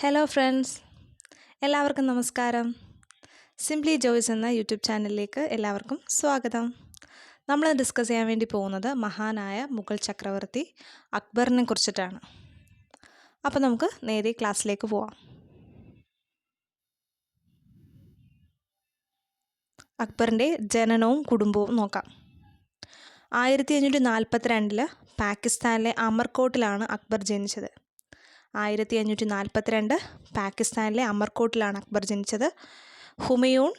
Hello friends എല്ലാവർക്കും നമസ്കാരം. Simply Joyce എന്ന യൂട്യൂബ് ചാനലിലേക്ക് എല്ലാവർക്കും സ്വാഗതം. നമ്മൾ ഡിസ്കസ് ചെയ്യാൻ വേണ്ടി പോകുന്നത് മഹാനായ മുഗൾ ചക്രവർത്തി അക്ബറിനെ കുറിച്ചിട്ടാണ്. അപ്പോൾ നമുക്ക് നേരെ ക്ലാസ്സിലേക്ക് പോവാം. അക്ബറിന്റെ ജനനവും കുടുംബവും നോക്കാം. ആയിരത്തി അഞ്ഞൂറ്റി നാൽപ്പത്തി രണ്ടിൽ പാകിസ്ഥാനിലെ അമർകോട്ടിലാണ് അക്ബർ ജനിച്ചത്. ആയിരത്തി അഞ്ഞൂറ്റി നാൽപ്പത്തിരണ്ട് പാകിസ്ഥാനിലെ അമർകോട്ടിലാണ് അക്ബർ ജനിച്ചത്. ഹുമയൂൺ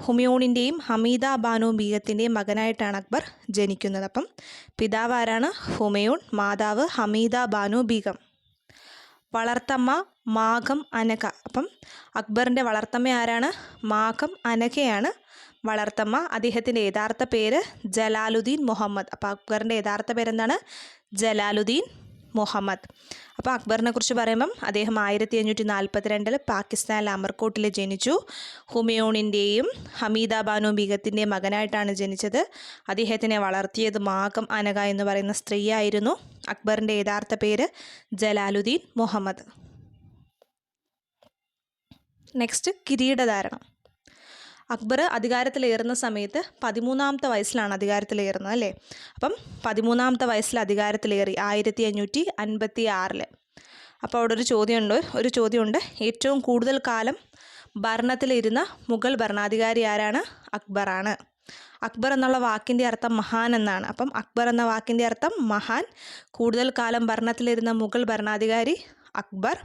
ഹുമയൂണിന്റെയും ഹമീദ ബാനു ബീഗത്തിന്റെയും മകനായിട്ടാണ് അക്ബർ ജനിക്കുന്നത്. അപ്പം പിതാവ് ആരാണ് ഹുമയൂൺ മാതാവ് ഹമീദ ബാനു ബീഗം. വളർത്തമ്മ മാഘം അനക അപ്പം അക്ബറിന്റെ വളർത്തമ്മ ആരാണ്? മാഘം അനകയാണ് വളർത്തമ്മ. അദ്ദേഹത്തിന്റെ യഥാർത്ഥ പേര് ജലാലുദ്ദീൻ മുഹമ്മദ്. അപ്പോൾ അക്ബറിന്റെ യഥാർത്ഥ പേരെന്താണ്? ജലാലുദ്ദീൻ മുഹമ്മദ്. അപ്പോൾ അക്ബറിനെ കുറിച്ച് പറയുമ്പം അദ്ദേഹം ആയിരത്തി അഞ്ഞൂറ്റി നാൽപ്പത്തി രണ്ടിൽ പാകിസ്ഥാനിലെ അമർകോട്ടിൽ ജനിച്ചു. ഹുമയോണിന്റെയും ഹമീദ ബാനു ബീഗത്തിന്റെയും മകനായിട്ടാണ് ജനിച്ചത്. അദ്ദേഹത്തിനെ വളർത്തിയത് മാകം അനക എന്ന് പറയുന്ന സ്ത്രീയായിരുന്നു. അക്ബറിന്റെ യഥാർത്ഥ പേര് ജലാലുദ്ദീൻ മുഹമ്മദ്. നെക്സ്റ്റ് കിരീടധാരണം. അക്ബർ അധികാരത്തിലേറുന്ന സമയത്ത് പതിമൂന്നാമത്തെ വയസ്സിലാണ് അധികാരത്തിലേറുന്നത് അല്ലേ? അപ്പം പതിമൂന്നാമത്തെ വയസ്സിൽ അധികാരത്തിലേറി ആയിരത്തി അഞ്ഞൂറ്റി അൻപത്തി ആറിൽ അപ്പോൾ അവിടെ ഒരു ചോദ്യമുണ്ട്. ഒരു ചോദ്യമുണ്ട്. ഏറ്റവും കൂടുതൽ കാലം ഭരണത്തിലിരുന്ന മുഗൾ ഭരണാധികാരി ആരാണ്? അക്ബറാണ് അക്ബർ എന്നുള്ള വാക്കിന്റെ അർത്ഥം മഹാൻ എന്നാണ്. അപ്പം അക്ബർ എന്ന വാക്കിന്റെ അർത്ഥം മഹാൻ. കൂടുതൽ കാലം ഭരണത്തിലിരുന്ന മുഗൾ ഭരണാധികാരി അക്ബർ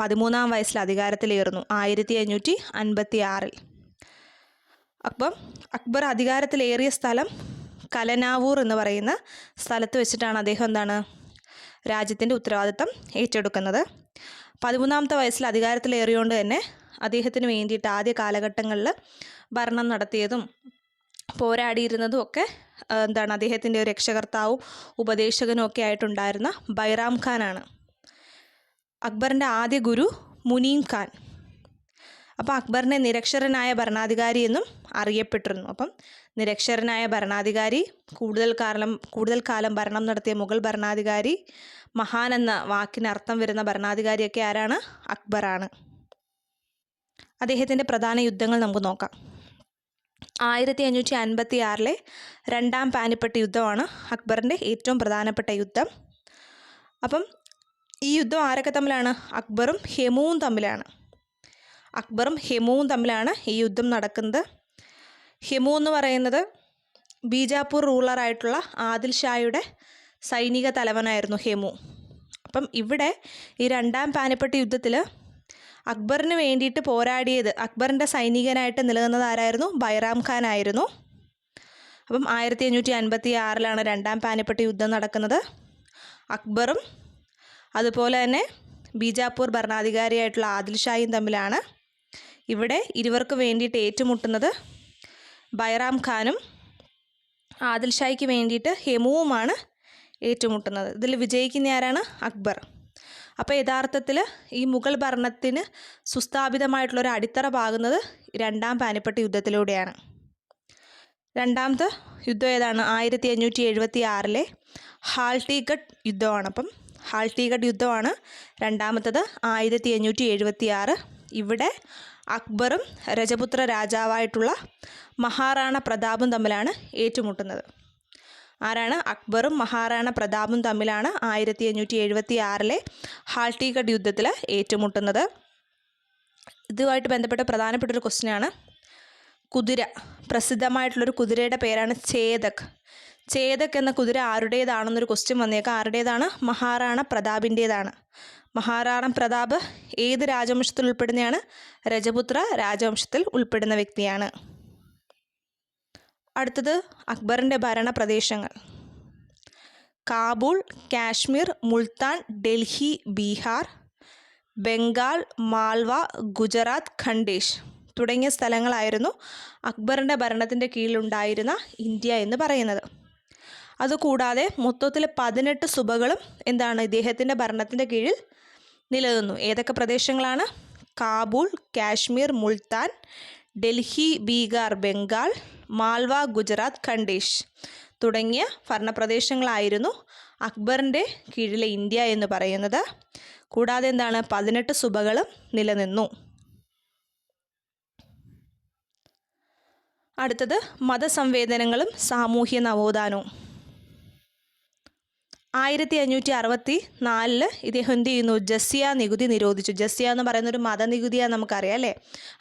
പതിമൂന്നാം വയസ്സിൽ അധികാരത്തിലേറുന്നു ആയിരത്തി അഞ്ഞൂറ്റി അൻപത്തി ആറിൽ അപ്പം അക്ബർ അധികാരത്തിലേറിയ സ്ഥലം കലനാവൂർ എന്ന് പറയുന്ന സ്ഥലത്ത് വെച്ചിട്ടാണ് അദ്ദേഹം എന്താണ് രാജ്യത്തിന്റെ ഉത്തരവാദിത്തം ഏറ്റെടുക്കുന്നത്. പതിമൂന്നാമത്തെ വയസ്സിൽ അധികാരത്തിലേറിയോണ്ട് തന്നെ അദ്ദേഹത്തിന് വേണ്ടിയിട്ട് ആദ്യ കാലഘട്ടങ്ങളിൽ ഭരണം നടത്തിയതും പോരാടിയിരുന്നതും ഒക്കെ എന്താണ് അദ്ദേഹത്തിന്റെ രക്ഷകർത്താവും ഉപദേശകനും ഒക്കെ ആയിട്ടുണ്ടായിരുന്ന ബൈറാം ഖാനാണ്. അക്ബറിന്റെ ആദ്യ ഗുരു മുനീം ഖാൻ. അപ്പോൾ അക്ബറിനെ നിരക്ഷരനായ ഭരണാധികാരി എന്നും അറിയപ്പെട്ടിരുന്നു. അപ്പം നിരക്ഷരനായ ഭരണാധികാരി കൂടുതൽ കാലം കൂടുതൽ കാലം ഭരണം നടത്തിയ മുഗൾ ഭരണാധികാരി മഹാൻ എന്ന വാക്കിന് അർത്ഥം വരുന്ന ഭരണാധികാരിയൊക്കെ ആരാണ്? അക്ബറാണ്. അദ്ദേഹത്തിന്റെ പ്രധാന യുദ്ധങ്ങൾ നമുക്ക് നോക്കാം. ആയിരത്തി അഞ്ഞൂറ്റി അൻപത്തി ആറിലെ രണ്ടാം പാനിപ്പെട്ട യുദ്ധമാണ് അക്ബറിന്റെ ഏറ്റവും പ്രധാനപ്പെട്ട യുദ്ധം. അപ്പം ഈ യുദ്ധം ആരൊക്കെ തമ്മിലാണ്? അക്ബറും ഹെമുവും തമ്മിലാണ്. അക്ബറും ഹെമുവും തമ്മിലാണ് ഈ യുദ്ധം നടക്കുന്നത്. ഹെമു എന്ന് പറയുന്നത് ബീജാപ്പൂർ റൂളറായിട്ടുള്ള ആദിൽ ഷായുടെ സൈനിക തലവനായിരുന്നു ഹെമു. അപ്പം ഇവിടെ ഈ രണ്ടാം പാനിപ്പട്ട് യുദ്ധത്തിൽ അക്ബറിന് വേണ്ടിയിട്ട് പോരാടിയത് അക്ബറിന്റെ സൈനികനായിട്ട് നിലനിന്നത് ആരായിരുന്നു? ബൈറാം ഖാൻ ആയിരുന്നു. അപ്പം ആയിരത്തി അഞ്ഞൂറ്റി അൻപത്തി ആറിലാണ് രണ്ടാം പാനിപ്പട്ട് യുദ്ധം നടക്കുന്നത്. അക്ബറും അതുപോലെ തന്നെ ബീജാപ്പൂർ ഭരണാധികാരിയായിട്ടുള്ള ആദിൽ ഷായും തമ്മിലാണ് ഇവിടെ ഇരുവർക്ക് വേണ്ടിയിട്ട് ഏറ്റുമുട്ടുന്നത് ബൈറാം ഖാനും ആദിൽ ഷായ്ക്ക് വേണ്ടിയിട്ട് ഹെമുവുമാണ് ഏറ്റുമുട്ടുന്നത്. ഇതിൽ വിജയിക്കുന്ന ആരാണ്? അക്ബർ. അപ്പോൾ യഥാർത്ഥത്തിൽ ഈ മുഗൾ ഭരണത്തിന് സുസ്ഥാപിതമായിട്ടുള്ളൊരു അടിത്തറ പാകുന്നത് രണ്ടാം പാനിപ്പട്ട് യുദ്ധത്തിലൂടെയാണ്. രണ്ടാമത്തെ യുദ്ധം ഏതാണ്? ആയിരത്തി അഞ്ഞൂറ്റി എഴുപത്തി ആറിലെ ഹാൾട്ടിഗഡ് യുദ്ധമാണ്. അപ്പം ഹാൾട്ടിഗഡ് യുദ്ധമാണ് രണ്ടാമത്തത് ആയിരത്തി അഞ്ഞൂറ്റി എഴുപത്തി ആറ് ഇവിടെ അക്ബറും രജപുത്ര രാജാവായിട്ടുള്ള മഹാറാണ പ്രതാപും തമ്മിലാണ് ഏറ്റുമുട്ടുന്നത്. ആരാണ്? അക്ബറും മഹാറാണ പ്രതാപും തമ്മിലാണ് ആയിരത്തി അഞ്ഞൂറ്റി എഴുപത്തി ആറിലെ ഹാൾട്ടിഗഡ് യുദ്ധത്തിൽ ഏറ്റുമുട്ടുന്നത്. ഇതുമായിട്ട് ബന്ധപ്പെട്ട പ്രധാനപ്പെട്ട ഒരു ക്വസ്റ്റ്യനാണ് കുതിര പ്രസിദ്ധമായിട്ടുള്ളൊരു കുതിരയുടെ പേരാണ് ചേതക്. ചേതക് എന്ന കുതിര ആരുടേതാണെന്നൊരു ക്വസ്റ്റ്യൻ വന്നേക്കാം. ആരുടേതാണ്? മഹാറാണ പ്രതാപിന്റേതാണ് മഹാറാണ പ്രതാപ് ഏത് രാജവംശത്തിൽ ഉൾപ്പെടുന്നതാണ് രജപുത്ര രാജവംശത്തിൽ ഉൾപ്പെടുന്ന വ്യക്തിയാണ്. അടുത്തത് അക്ബറിന്റെ ഭരണ പ്രദേശങ്ങൾ കാബൂൾ കാശ്മീർ മുൾത്താൻ ഡൽഹി ബീഹാർ ബംഗാൾ മാൾവ ഗുജറാത്ത് ഖണ്ഡേഷ് തുടങ്ങിയ സ്ഥലങ്ങളായിരുന്നു അക്ബറിന്റെ ഭരണത്തിന്റെ കീഴിലുണ്ടായിരുന്ന ഇന്ത്യ എന്ന് പറയുന്നത്. അതുകൂടാതെ മൊത്തത്തിൽ പതിനെട്ട് സുബകളും എന്താണ് ഇദ്ദേഹത്തിന്റെ ഭരണത്തിന്റെ കീഴിൽ നിലനിന്നു. ഏതൊക്കെ പ്രദേശങ്ങളാണ്? കാബൂൾ കാശ്മീർ മുൾത്താൻ ഡൽഹി ബീഹാർ ബംഗാൾ മാൽവ ഗുജറാത്ത് ഖണ്ഡേഷ് തുടങ്ങിയ ഭരണപ്രദേശങ്ങളായിരുന്നു അക്ബറിന്റെ കീഴിലെ ഇന്ത്യ എന്ന് പറയുന്നത്. കൂടാതെ എന്താണ്? പതിനെട്ട് സുബകളും നിലനിന്നു. അടുത്തത് മതസംവേദനങ്ങളും സാമൂഹ്യ നവോത്ഥാനവും. ആയിരത്തി അഞ്ഞൂറ്റി അറുപത്തി നാലിൽ ഇദ്ദേഹം എന്ത് ചെയ്യുന്നു? ജസിയ നികുതി നിരോധിച്ചു. ജസിയ എന്ന് പറയുന്ന ഒരു മതനികുതിയാണ് നമുക്കറിയാം അല്ലേ?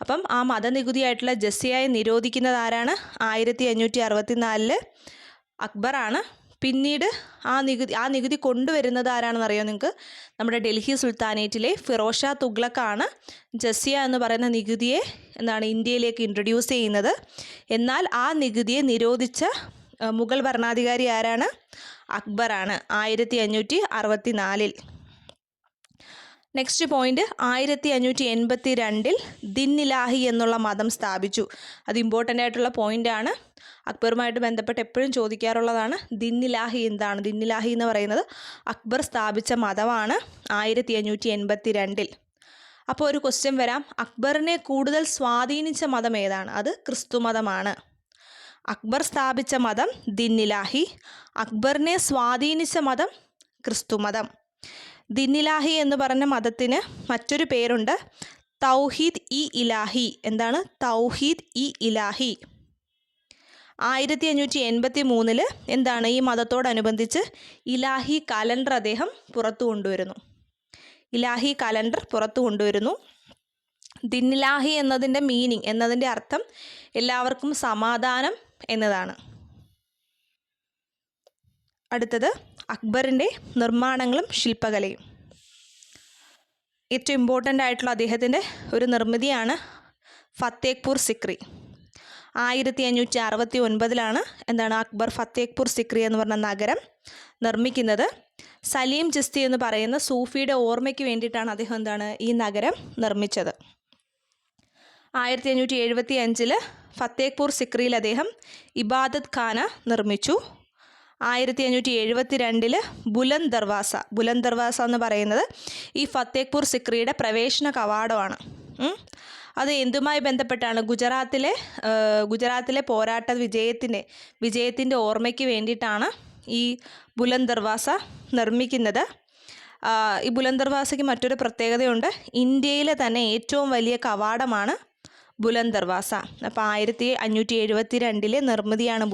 അപ്പം ആ മതനികുതിയായിട്ടുള്ള ജസിയയെ നിരോധിക്കുന്നത് ആരാണ്? ആയിരത്തി അഞ്ഞൂറ്റി അറുപത്തി നാലിൽ അക്ബറാണ് പിന്നീട് ആ നികുതി ആ നികുതി കൊണ്ടുവരുന്നത് ആരാണെന്ന് അറിയോ നിങ്ങൾക്ക്? നമ്മുടെ ഡൽഹി സുൽത്താനേറ്റിലെ ഫിറോഷ തുഗ്ലക്കാണ് ജസിയ എന്ന് പറയുന്ന നികുതിയെ എന്താണ് ഇന്ത്യയിലേക്ക് ഇൻട്രൊഡ്യൂസ് ചെയ്യുന്നത്. എന്നാൽ ആ നികുതിയെ നിരോധിച്ച മുഗൾ ഭരണാധികാരി ആരാണ്? അക്ബറാണ്. ആയിരത്തി അഞ്ഞൂറ്റി അറുപത്തി നാലിൽ നെക്സ്റ്റ് പോയിന്റ് ആയിരത്തി അഞ്ഞൂറ്റി എൺപത്തി രണ്ടിൽ ദിന്നിലാഹി എന്നുള്ള മതം സ്ഥാപിച്ചു. അത് ഇമ്പോർട്ടന്റ് ആയിട്ടുള്ള പോയിന്റ് ആണ്. അക്ബറുമായിട്ട് ബന്ധപ്പെട്ട് എപ്പോഴും ചോദിക്കാറുള്ളതാണ് ദിന്നിലാഹി എന്താണ്? ദിന്നിലാഹി എന്ന് പറയുന്നത് അക്ബർ സ്ഥാപിച്ച മതമാണ് ആയിരത്തി അഞ്ഞൂറ്റി എൺപത്തി രണ്ടിൽ അപ്പോൾ ഒരു ക്വസ്റ്റ്യൻ വരാം. അക്ബറിനെ കൂടുതൽ സ്വാധീനിച്ച മതം ഏതാണ്? അത് ക്രിസ്തു മതമാണ്. അക്ബർ സ്ഥാപിച്ച മതം ദിന്നിലാഹി അക്ബറിനെ സ്വാധീനിച്ച മതം ക്രിസ്തു മതം. ദിന്നിലാഹി എന്ന് പറഞ്ഞ മതത്തിന് മറ്റൊരു പേരുണ്ട് തൗഹീദ് ഇ ഇലാഹി. എന്താണ്? തൗഹീദ് ഇ ഇലാഹി. ആയിരത്തി അഞ്ഞൂറ്റി എൺപത്തി മൂന്നിൽ എന്താണ് ഈ മതത്തോടനുബന്ധിച്ച് ഇലാഹി കലണ്ടർ അദ്ദേഹം പുറത്തു കൊണ്ടുവരുന്നു. ഇലാഹി കലണ്ടർ പുറത്തു കൊണ്ടുവരുന്നു. ദിന്നിലാഹി എന്നതിന്റെ മീനിങ് എന്നതിന്റെ അർത്ഥം എല്ലാവർക്കും സമാധാനം എന്നതാണ്. അടുത്തത് അക്ബറിന്റെ നിർമ്മാണങ്ങളും ശില്പകലയും. ഏറ്റവും ഇമ്പോർട്ടന്റ് ആയിട്ടുള്ള അദ്ദേഹത്തിന്റെ ഒരു നിർമ്മിതിയാണ് ഫത്തേഖ്പൂർ സിക്രി. ആയിരത്തി അഞ്ഞൂറ്റി അറുപത്തി ഒൻപതിലാണ് എന്താണ് അക്ബർ ഫത്തേഖ്പൂർ സിക്രി എന്ന് പറഞ്ഞ നഗരം നിർമ്മിക്കുന്നത്. സലീം ചിസ്തി എന്ന് പറയുന്ന സൂഫിയുടെ ഓർമ്മയ്ക്ക് വേണ്ടിയിട്ടാണ് അദ്ദേഹം എന്താണ് ഈ നഗരം നിർമ്മിച്ചത്. ആയിരത്തി അഞ്ഞൂറ്റി എഴുപത്തി അഞ്ചിൽ ഫത്തേഖ്പൂർ സിക്രിയിൽ അദ്ദേഹം ഇബാദത്ത് ഖാന നിർമ്മിച്ചു. ആയിരത്തി അഞ്ഞൂറ്റി എഴുപത്തി രണ്ടിൽ ബുലന്ദ് ദർവാസ ബുലന്ദ് ദർവാസ എന്ന് പറയുന്നത് ഈ ഫത്തേഖ്പൂർ സിക്രിയുടെ പ്രവേശന കവാടമാണ്. അത് എന്തുമായി ബന്ധപ്പെട്ടാണ്? ഗുജറാത്തിലെ ഗുജറാത്തിലെ പോരാട്ട വിജയത്തിന്റെ വിജയത്തിന്റെ ഓർമ്മയ്ക്ക് വേണ്ടിയിട്ടാണ് ഈ ബുലന്ദ് ദർവാസ നിർമ്മിക്കുന്നത്. ഈ ബുലന്ദ് ദർവാസയ്ക്ക് മറ്റൊരു പ്രത്യേകതയുണ്ട്. ഇന്ത്യയിലെ തന്നെ ഏറ്റവും വലിയ കവാടമാണ് ദർവാസ അപ്പോൾ ആയിരത്തി അഞ്ഞൂറ്റി എഴുപത്തി രണ്ടിലെ നിർമ്മിതിയാണ്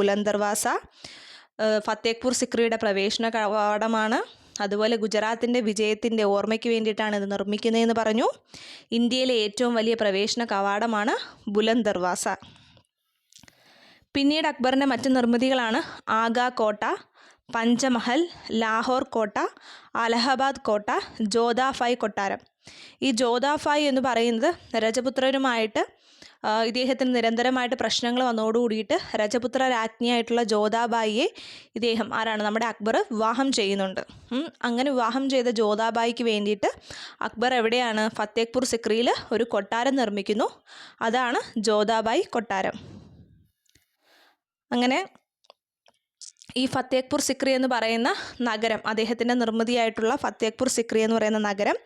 ഏഹ് ഫത്തേഖ്പൂർ സിക്രിയുടെ പ്രവേശന കവാടമാണ്. അതുപോലെ ഗുജറാത്തിന്റെ വിജയത്തിന്റെ ഓർമ്മയ്ക്ക് വേണ്ടിയിട്ടാണ് ഇത് നിർമ്മിക്കുന്നതെന്ന് പറഞ്ഞു. ഇന്ത്യയിലെ ഏറ്റവും വലിയ പ്രവേശന കവാടമാണ് ദർവാസ പിന്നീട് അക്ബറിന്റെ മറ്റ് നിർമ്മിതികളാണ് ആഗാ കോട്ട പഞ്ചമഹൽ ലാഹോർ കോട്ട അലഹബാദ് കോട്ട ജോധാഫായ് കൊട്ടാരം. ഈ ജോധാഫായ് എന്ന് പറയുന്നത് രജപുത്രരുമായിട്ട് ഇദ്ദേഹത്തിന് നിരന്തരമായിട്ട് പ്രശ്നങ്ങൾ വന്നതോടുകൂടിയിട്ട് രജപുത്ര രാജ്ഞിയായിട്ടുള്ള ജോദാബായിയെ ഇദ്ദേഹം ആരാണ്? നമ്മുടെ അക്ബർ വിവാഹം ചെയ്യുന്നുണ്ട്. അങ്ങനെ വിവാഹം ചെയ്ത ജോദാബായിക്ക് വേണ്ടിയിട്ട് അക്ബർ എവിടെയാണ്? ഫത്തേഖ്പൂർ സിക്രിയിൽ ഒരു കൊട്ടാരം നിർമ്മിക്കുന്നു. അതാണ് ജോദാബായി കൊട്ടാരം. അങ്ങനെ ഈ ഫത്തേഖ്പൂർ സിക്രി എന്ന് പറയുന്ന നഗരം അദ്ദേഹത്തിന്റെ നിർമ്മിതിയായിട്ടുള്ള ഫത്തേഖ്പൂർ സിക്രി എന്ന് പറയുന്ന നഗരം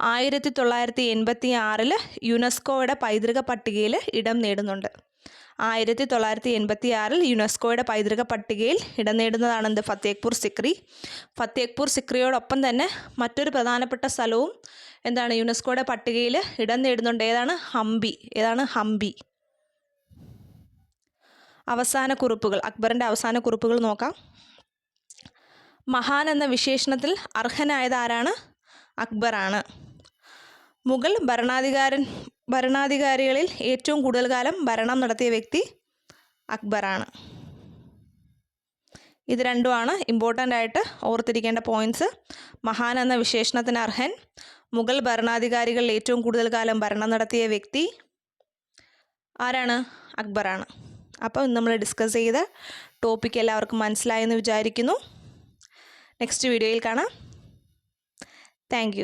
ആയിരത്തി തൊള്ളായിരത്തി എൺപത്തി ആറിൽ യുനെസ്കോയുടെ പൈതൃക പട്ടികയിൽ ഇടം നേടുന്നുണ്ട്. ആയിരത്തി തൊള്ളായിരത്തി എൺപത്തി ആറിൽ യുനെസ്കോയുടെ പൈതൃക പട്ടികയിൽ ഇടം നേടുന്നതാണ് എന്ത്? ഫത്തേഖ്പൂർ സിക്രി. ഫത്തേഖ്പൂർ സിക്രിയോടൊപ്പം തന്നെ മറ്റൊരു പ്രധാനപ്പെട്ട സ്ഥലവും എന്താണ്? യുനെസ്കോയുടെ പട്ടികയിൽ ഇടം നേടുന്നുണ്ട്. ഏതാണ്? ഹംപി. ഏതാണ്? ഹംപി. അവസാന കുറിപ്പുകൾ അക്ബറിന്റെ അവസാന കുറിപ്പുകൾ നോക്കാം. മഹാൻ എന്ന വിശേഷണത്തിൽ അർഹനായത് ആരാണ് അക്ബറാണ്. മുഗൾ ഭരണാധികാരൻ ഭരണാധികാരികളിൽ ഏറ്റവും കൂടുതൽ കാലം ഭരണം നടത്തിയ വ്യക്തി അക്ബറാണ്. ഇത് രണ്ടുമാണ് ഇമ്പോർട്ടന്റ് ആയിട്ട് ഓർത്തിരിക്കേണ്ട പോയിന്റ്സ് മഹാൻ എന്ന വിശേഷണത്തിന് അർഹൻ മുഗൾ ഭരണാധികാരികളിൽ ഏറ്റവും കൂടുതൽ കാലം ഭരണം നടത്തിയ വ്യക്തി ആരാണ്? അക്ബറാണ്. അപ്പോൾ നമ്മൾ ഡിസ്കസ് ചെയ്ത ടോപ്പിക് എല്ലാവർക്കും മനസ്സിലായെന്ന് വിചാരിക്കുന്നു. നെക്സ്റ്റ് വീഡിയോയിൽ കാണാം. താങ്ക്